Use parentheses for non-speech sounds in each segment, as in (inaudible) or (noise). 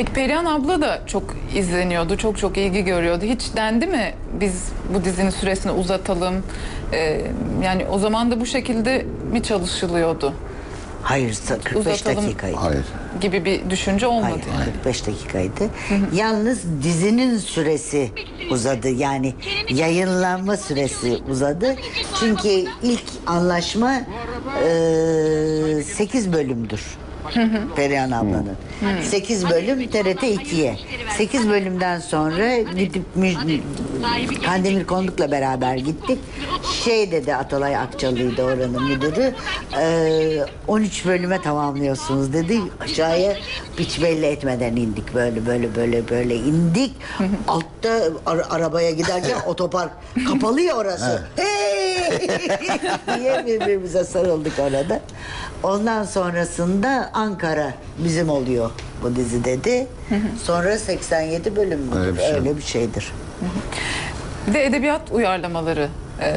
Peki Perihan abla da çok izleniyordu, çok çok ilgi görüyordu. Hiç dendi mi biz bu dizinin süresini uzatalım? Ee, yani o zaman da bu şekilde mi çalışılıyordu Hayır, sa- 45 Uzatalım. dakikaydı. Hayır. gibi bir düşünce olmadı Hayır, yani. 45 dakikaydı. Yalnız dizinin süresi uzadı. Yani yayınlanma süresi uzadı. Çünkü ilk anlaşma 8 bölümdür. Perihan ablanın. 8 bölüm TRT 2'ye. 8 bölümden sonra gidip Kandemir Konduk'la beraber gittik. Şey dedi Atalay Akçalı'ydı oranın müdürü. "Ee, 13 bölüme tamamlıyorsunuz dedi. Aşağıya hiç belli etmeden indik. Böyle böyle böyle böyle indik. Altta ara- arabaya giderken (laughs) otopark kapalı ya orası. Hey! (laughs) diye birbirimize sarıldık orada. Ondan sonrasında Ankara bizim oluyor bu dizi dedi. Sonra 87 bölüm mü? Öyle bir şey. Öyle bir şeydir. Bir de edebiyat uyarlamaları e,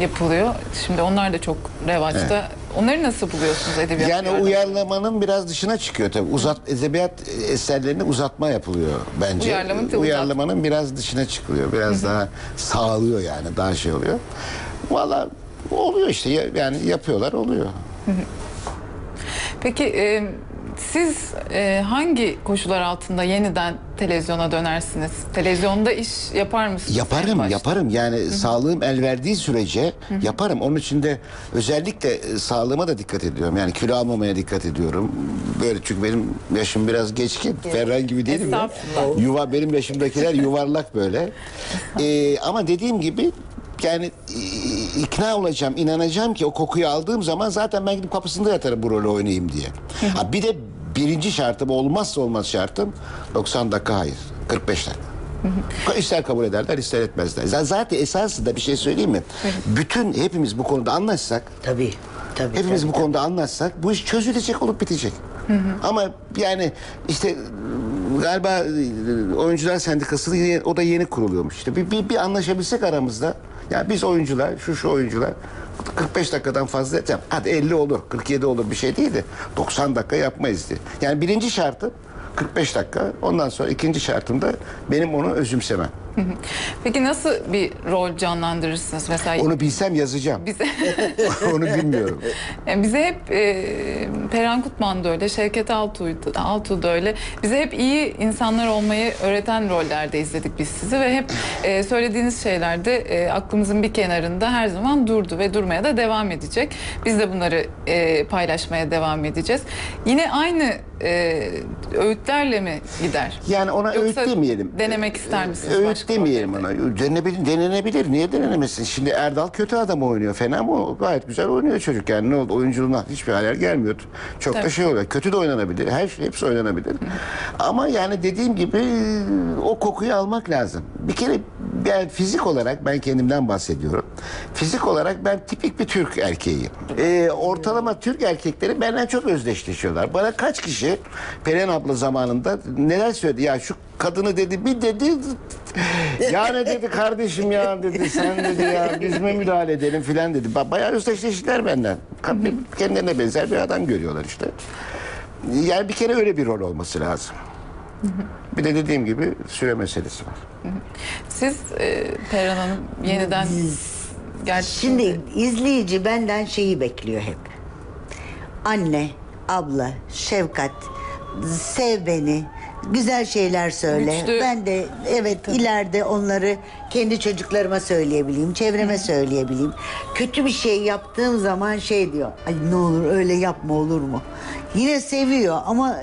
yapılıyor. Şimdi onlar da çok revaçta. Onları nasıl buluyorsunuz edebiyat Yani uyarlamaları? uyarlamanın biraz dışına çıkıyor tabii. Uzat edebiyat eserlerini uzatma yapılıyor bence. Uyarlamanın Uyarlamanın biraz dışına çıkıyor. Biraz daha sağlıyor yani daha şey oluyor. Valla oluyor işte ya- yani yapıyorlar oluyor. Peki e, siz e, hangi koşullar altında yeniden televizyona dönersiniz? Televizyonda iş yapar mısınız? Yaparım, yaparım. Yani sağlığım el verdiği sürece yaparım. Onun için de özellikle e, sağlığıma da dikkat ediyorum. Yani kilo almamaya dikkat ediyorum. Böyle çünkü benim yaşım biraz geçkin. Ferhan gibi değilim ya. Yuva benim yaşımdakiler yuvarlak böyle. Ee, (laughs) ama dediğim gibi yani ikna olacağım, inanacağım ki o kokuyu aldığım zaman zaten ben gidip kapısında yatarım bu rolü oynayayım diye. Ha, bir de birinci şartım olmazsa olmaz şartım 90 dakika hayır 45 dakika. İster kabul ederler ister etmezler. Z- Zaten esasında bir şey söyleyeyim mi? Bütün hepimiz bu konuda anlaşsak Tabii. Tabii. Hepimiz tabii, bu konuda anlaşsak bu iş çözülecek olup bitecek. Ama yani işte galiba e, oyuncular sendikası yeni- o da yeni kuruluyormuş. İşte bir, bir, bir anlaşabilsek aramızda. Ya biz oyuncular, şu şu oyuncular 45 dakikadan fazla yapacağım. Hadi 50 olur, 47 olur bir şey değil de 90 dakika yapmayız diye. Yani birinci şartı 45 dakika. Ondan sonra ikinci şartım da benim onu özümsemem. (laughs) Peki nasıl bir rol canlandırırsınız? Mesela Onu bilsem yazacağım. bize (laughs) onu bilmiyorum. (laughs) Yani bize hep e, Perihan Kutman da öyle, Şevket Altuğ'du, Altuğ da öyle. Bize hep iyi insanlar olmayı öğreten rollerde izledik biz sizi ve hep e, söylediğiniz şeylerde e, aklımızın bir kenarında her zaman durdu ve durmaya da devam edecek. Biz de bunları e, paylaşmaya devam edeceğiz. Yine aynı e, öğütlerle mi gider? Yani ona Yoksa öğüt demeyelim. denemek ister misiniz Öğüt başka demeyelim ona. Denenebilir, denenebilir. Niye denenemesin? Şimdi Erdal kötü adam oynuyor. Fena mı? Gayet güzel oynuyor çocuk. Yani ne oldu? Oyunculuğuna hiçbir hayal gelmiyor. Çok da Tabii. şey oluyor. Kötü de oynanabilir. Her şey hepsi oynanabilir. Ama yani dediğim gibi o kokuyu almak lazım. Bir kere ben fizik olarak ben kendimden bahsediyorum. Fizik olarak ben tipik bir Türk erkeğiyim. Ee, ortalama Türk erkekleri benden çok özdeşleşiyorlar. Bana kaç kişi Perihan abla zamanında neler söyledi? Ya şu kadını dedi bir dedi ya ne dedi kardeşim ya dedi sen dedi ya biz mi müdahale edelim filan dedi. Ba- Bayağı özdeşleştiler benden. Kendilerine benzer bir adam görüyorlar işte. Yani bir kere öyle bir rol olması lazım. Bir de dediğim gibi süre meselesi var. Siz e, Perihan Hanım yeniden gerçi Şimdi izleyici benden şeyi bekliyor hep. Anne, abla, şefkat, sev beni, güzel şeyler söyle. Güçlü. Ben de evet ileride onları kendi çocuklarıma söyleyebileyim, çevreme söyleyebileyim. Kötü bir şey yaptığım zaman şey diyor. Ay ne olur öyle yapma olur mu? Yine seviyor ama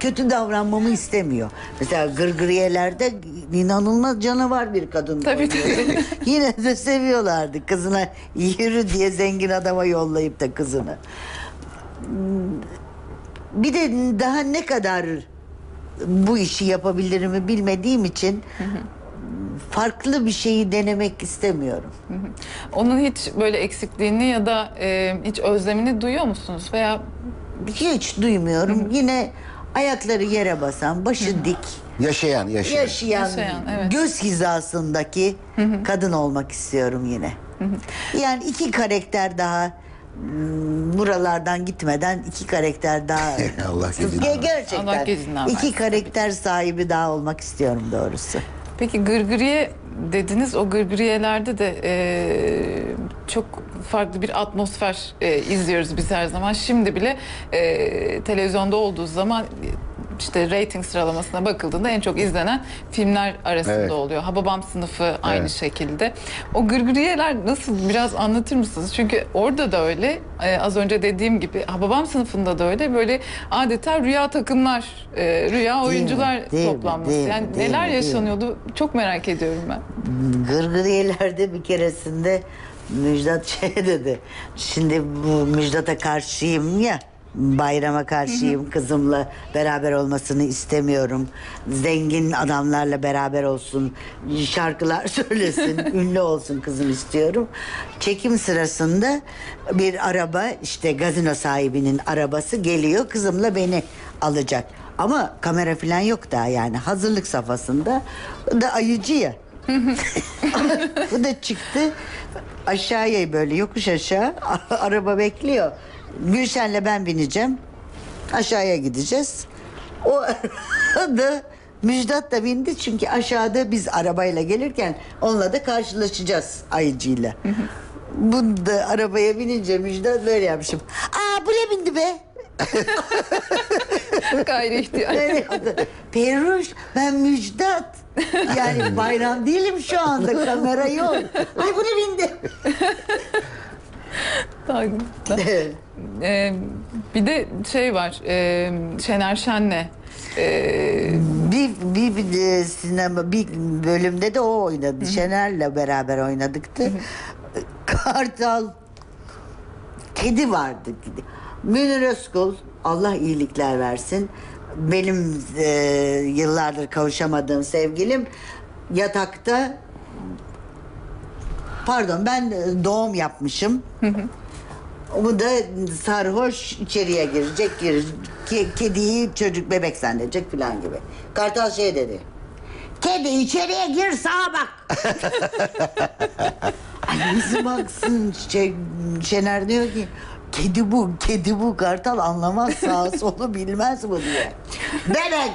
kötü davranmamı istemiyor. Mesela gırgıriyelerde inanılmaz canavar bir kadın. Tabii, oynuyordu. (laughs) Yine de seviyorlardı kızına yürü diye zengin adama yollayıp da kızını. Bir de daha ne kadar bu işi yapabilirimi bilmediğim için farklı bir şeyi denemek istemiyorum. Onun hiç böyle eksikliğini ya da e, hiç özlemini duyuyor musunuz? Veya Hiç duymuyorum. Yine ayakları yere basan, başı dik, Yaşayan, yaşayan. yaşayan, Yaşayan, evet. göz hizasındaki kadın olmak istiyorum yine. Yani iki karakter daha buralardan gitmeden iki karakter daha (laughs) Allah Ge- gerçekten Allah iki versin. karakter sahibi daha olmak istiyorum doğrusu. Peki gırgırıye dediniz. O gırgıriyelerde de e, çok farklı bir atmosfer e, izliyoruz biz her zaman. Şimdi bile e, televizyonda olduğu zaman işte rating sıralamasına bakıldığında en çok izlenen filmler arasında Evet. oluyor. Hababam sınıfı aynı Evet. şekilde. O gırgıriyeler nasıl biraz anlatır mısınız? Çünkü orada da öyle e, az önce dediğim gibi Hababam sınıfında da öyle böyle adeta rüya takımlar, e, rüya mi? oyuncular Değil mi? toplanması. Değil yani Değil neler mi? Değil mi? yaşanıyordu çok merak ediyorum ben. Gırgıriyelerde bir keresinde Müjdat şey (laughs) dedi. Şimdi bu Müjdat'a karşıyım ya. Bayrama karşıyım. Kızımla beraber olmasını istemiyorum. Zengin adamlarla beraber olsun. Şarkılar (laughs) söylesin. (laughs) ünlü olsun kızım istiyorum. Çekim sırasında bir araba işte gazino sahibinin arabası geliyor. Kızımla beni alacak. Ama kamera falan yok daha yani. Hazırlık safhasında. Da ayıcı ya. (laughs) Bu da çıktı aşağıya böyle yokuş aşağı araba bekliyor. Gülşen'le ben bineceğim. Aşağıya gideceğiz. O (laughs) da Müjdat da bindi çünkü aşağıda biz arabayla gelirken onunla da karşılaşacağız ayıcıyla. Bu da arabaya binince Müjdat böyle yapmışım. Aa bu ne bindi be? (laughs) Gayri ihtiyar. Böyle yaptı. Peruş ben Müjdat. Yani (laughs) bayram değilim şu anda kamera yok. Ay bu ne bindi? Ee, bir de şey var. E, Şener Şen'le e, Bir, bir, bir de sinema bir bölümde de o oynadı. Şener'le beraber oynadıktı. Kartal kedi vardı. Münir Özkul Allah iyilikler versin. Benim e, yıllardır kavuşamadığım sevgilim yatakta pardon ben e, doğum yapmışım. Bu da sarhoş içeriye girecek, girecek. Ke- kediyi çocuk bebek zannedecek falan gibi. Kartal şey dedi. Kedi içeriye gir sağa bak. (laughs) Ay nasıl baksın şey, Şener diyor ki kedi bu, kedi bu kartal anlamaz sağa solu bilmez bu diye. (laughs) Bebek,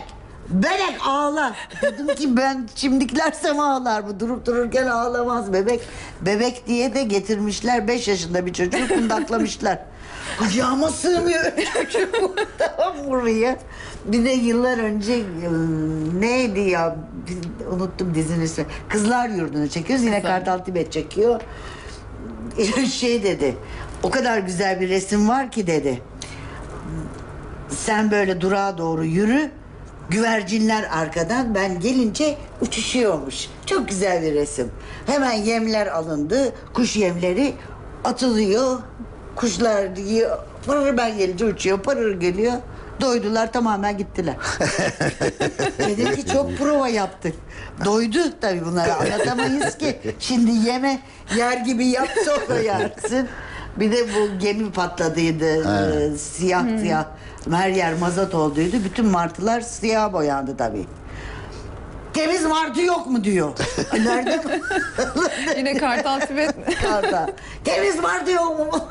bebek ağla. Dedim ki ben şimdikilersem ağlar bu durup dururken ağlamaz bebek. Bebek diye de getirmişler beş yaşında bir çocuğu kundaklamışlar. Kucağıma sığmıyor (laughs) çocuk (laughs) tamam buraya. Bir de yıllar önce e, neydi ya Bir- unuttum dizinin ismi. Kızlar Yurdu'nu çekiyoruz yine Kızlar. Kartal Tibet çekiyor. (laughs) şey dedi. O kadar güzel bir resim var ki dedi. Sen böyle durağa doğru yürü. Güvercinler arkadan ben gelince uçuşuyormuş. Çok güzel bir resim. Hemen yemler alındı. Kuş yemleri atılıyor. Kuşlar yiyor. Pırır ben gelince uçuyor. Pırır geliyor. Doydular tamamen gittiler. (laughs) Dedim ki çok prova yaptık. Doydu tabii bunları anlatamayız ki. Şimdi yeme yer gibi yap sonra (laughs) yersin. Bir de bu gemi patladıydı. Ee, siyah siyah. Her yer mazot olduydu. Bütün martılar siyah boyandı tabii. Temiz martı yok mu diyor. (laughs) Nerede? yine Kartal Tibet Karda. Temiz martı yok mu? (laughs)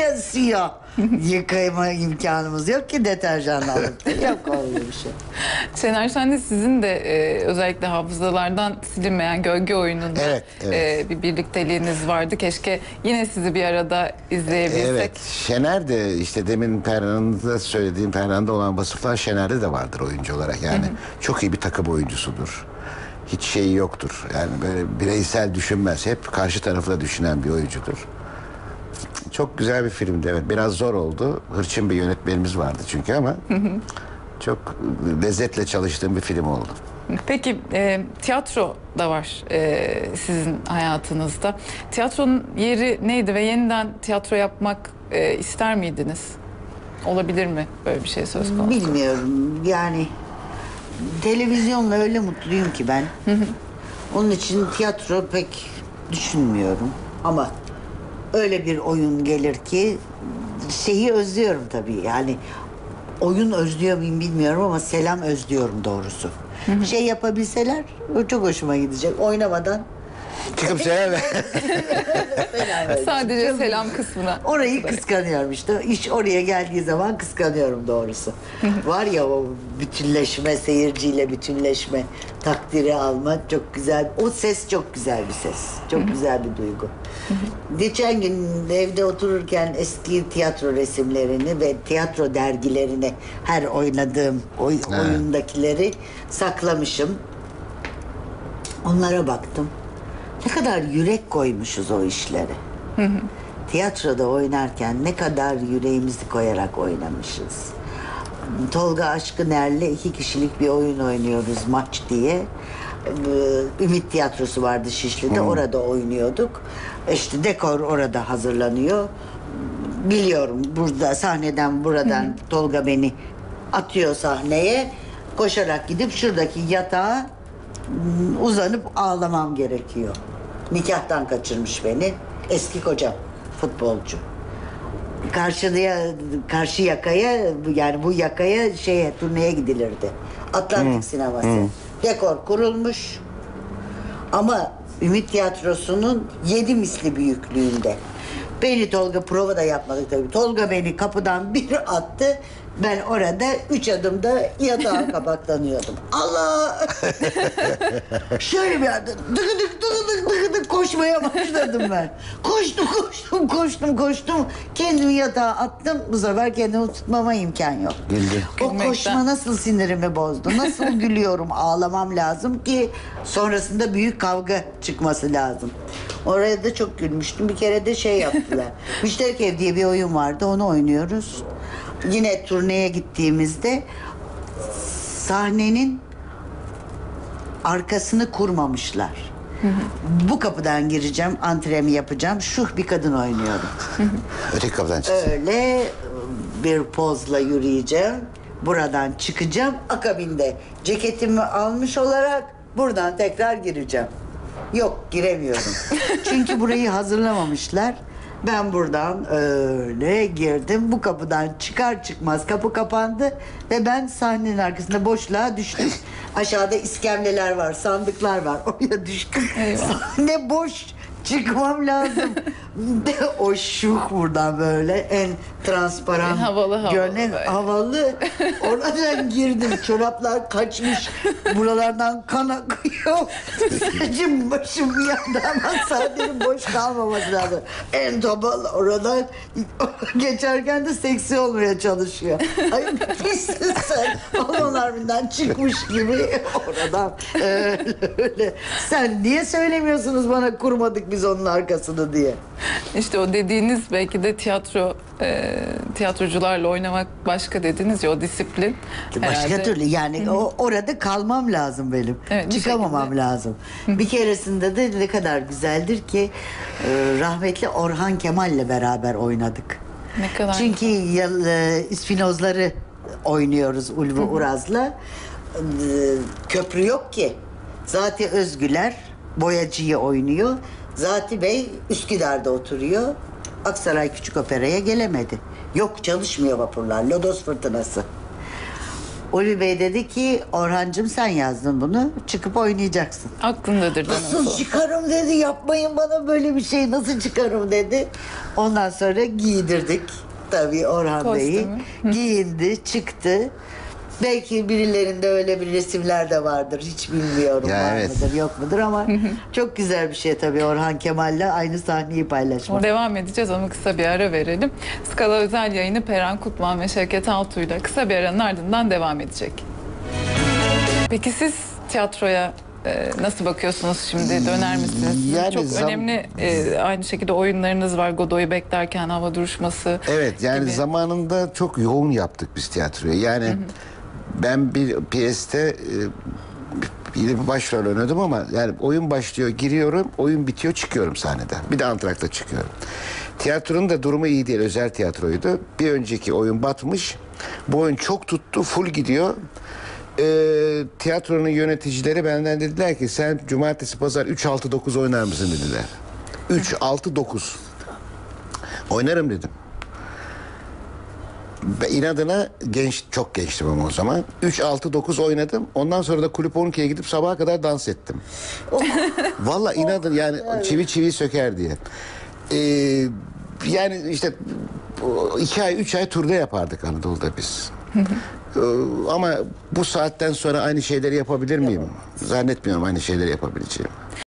Ya siyah. (laughs) Yıkayma imkanımız yok ki deterjan alıp. (laughs) Yok öyle bir şey. Şener Şen'le sizin de e, özellikle hafızalardan silinmeyen gölge oyununda Evet, evet. e, bir birlikteliğiniz vardı. Keşke yine sizi bir arada izleyebilsek. Evet. Şener de işte demin Perhan'da söylediğim Perhan'da olan vasıflar Şener'de de vardır oyuncu olarak. Yani çok iyi bir takım oyuncusudur. Hiç şeyi yoktur. Yani böyle bireysel düşünmez. Hep karşı tarafı da düşünen bir oyuncudur. Çok güzel bir filmdi evet. Biraz zor oldu. Hırçın bir yönetmenimiz vardı çünkü ama çok lezzetle çalıştığım bir film oldu. Peki e, tiyatro da var e, sizin hayatınızda. Tiyatronun yeri neydi ve yeniden tiyatro yapmak e, ister miydiniz? Olabilir mi böyle bir şey söz konusu? Bilmiyorum yani televizyonla öyle mutluyum ki ben. Onun için tiyatro pek düşünmüyorum ama öyle bir oyun gelir ki şeyi özlüyorum tabii yani oyun özlüyor muyum bilmiyorum ama selam özlüyorum doğrusu. Şey yapabilseler çok hoşuma gidecek. Oynamadan Çıkıp söyleme. (laughs) Sadece selam kısmına. Orayı kıskanıyorum işte. İş oraya geldiği zaman kıskanıyorum doğrusu. (laughs) Var ya o bütünleşme, seyirciyle bütünleşme, takdiri alma çok güzel. O ses çok güzel bir ses. Çok güzel bir duygu. Geçen gün evde otururken eski tiyatro resimlerini ve tiyatro dergilerini her oynadığım oy, oyundakileri saklamışım. Onlara baktım. Ne kadar yürek koymuşuz o işlere. Tiyatroda oynarken ne kadar yüreğimizi koyarak oynamışız. Tolga Aşkıner'le iki kişilik bir oyun oynuyoruz maç diye. Ümit Tiyatrosu vardı Şişli'de. Orada oynuyorduk. İşte dekor orada hazırlanıyor. Biliyorum burada sahneden buradan Tolga beni atıyor sahneye. Koşarak gidip şuradaki yatağa mm, uzanıp ağlamam gerekiyor. Nikahtan kaçırmış beni. Eski kocam futbolcu. Karşıya karşı yakaya yani bu yakaya şeye turneye gidilirdi. Atlantik sineması. Dekor kurulmuş. Ama Ümit Tiyatrosu'nun yedi misli büyüklüğünde. Beni Tolga prova da yapmadık tabii. Tolga beni kapıdan bir (laughs) attı. Ben orada üç adımda yatağa (laughs) kapaklanıyordum. Allah! (laughs) Şöyle bir anda dıgıdık dıgıdık dıgıdık koşmaya başladım ben. Koştum koştum koştum koştum. Kendimi yatağa attım. Bu sefer kendimi tutmama imkan yok. Güldün. O Gülmekten. koşma nasıl sinirimi bozdu. Nasıl gülüyorum ağlamam lazım ki sonrasında büyük kavga çıkması lazım. Oraya da çok gülmüştüm. Bir kere de şey yaptılar. (laughs) Müşterek Ev diye bir oyun vardı. Onu oynuyoruz. Yine turneye gittiğimizde sahnenin arkasını kurmamışlar. Bu kapıdan gireceğim, antremi yapacağım. Şuh bir kadın oynuyorum. Öteki kapıdan çıksın. Öyle bir pozla yürüyeceğim. Buradan çıkacağım. Akabinde ceketimi almış olarak buradan tekrar gireceğim. Yok giremiyorum. (laughs) Çünkü burayı hazırlamamışlar. Ben buradan öyle girdim. Bu kapıdan çıkar çıkmaz kapı kapandı ve ben sahnenin arkasında boşluğa düştüm. (laughs) Aşağıda iskemleler var, sandıklar var. (laughs) Oraya düştüm. Sahne boş. Çıkmam lazım. (laughs) De o şuh buradan böyle en transparan havalı havalı görünen böyle. havalı. Oradan girdim. (laughs) Çoraplar kaçmış. Buralardan kan akıyor. Saçım başım bir yanda ama sahnenin boş kalmaması lazım. En topal oradan geçerken de seksi olmaya çalışıyor. Ay pissin sen. Balon harbinden çıkmış gibi oradan öyle öyle. Sen niye söylemiyorsunuz bana kurmadık biz onun arkasını diye. İşte o dediğiniz belki de tiyatro e, tiyatrocularla oynamak başka dediniz ya o disiplin. Başka herhalde. türlü yani o orada kalmam lazım benim. Evet, Çıkamamam şekilde. lazım. Bir keresinde de ne kadar güzeldir ki e, rahmetli Orhan Kemal'le beraber oynadık. Ne kadar Çünkü e, İspinozları oynuyoruz Ulvi Uraz'la. E, köprü yok ki. Zati Özgüler boyacıyı oynuyor. Zati Bey Üsküdar'da oturuyor. Aksaray Küçük Opera'ya gelemedi. Yok çalışmıyor vapurlar. Lodos fırtınası. Ulvi Bey dedi ki Orhancığım sen yazdın bunu. Çıkıp oynayacaksın. aklındadır? Nasıl çıkarım dedi. Yapmayın bana böyle bir şey. Nasıl çıkarım dedi. Ondan sonra giydirdik. Tabii Orhan Bey'i. Kostümü. Giyindi, çıktı. Belki birilerinde öyle bir resimler de vardır. Hiç bilmiyorum Ya var evet. mıdır yok mudur ama çok güzel bir şey tabii Orhan Kemal'le aynı sahneyi paylaşmak. Devam edeceğiz ama kısa bir ara verelim. Skala özel yayını Perihan Kutman ve Şevket Altuğ'yla kısa bir aranın ardından devam edecek. Peki siz tiyatroya e, nasıl bakıyorsunuz şimdi? Döner misiniz? Yani Çok zam- önemli e, aynı şekilde oyunlarınız var. Godoy'u beklerken hava duruşması. Evet yani gibi. zamanında çok yoğun yaptık biz tiyatroyu. Yani ben bir piyeste e, bir bir başrol oynadım ama yani oyun başlıyor giriyorum oyun bitiyor çıkıyorum sahneden. Bir de antrakta çıkıyorum. Tiyatronun da durumu iyi değil özel tiyatroydu. Bir önceki oyun batmış. Bu oyun çok tuttu full gidiyor. Ee, tiyatronun yöneticileri benden dediler ki sen cumartesi pazar 3-6-9 oynar mısın dediler. 3-6-9 oynarım dedim. Ben inadına genç çok gençtim ama o zaman. 3 6 9 oynadım. Ondan sonra da kulüp 12'ye gidip sabaha kadar dans ettim. Vallahi inadın yani çivi çivi söker diye. Ee, yani işte iki ay üç ay turda yapardık Anadolu'da biz. Ee, ama bu saatten sonra aynı şeyleri yapabilir miyim? Zannetmiyorum aynı şeyleri yapabileceğim.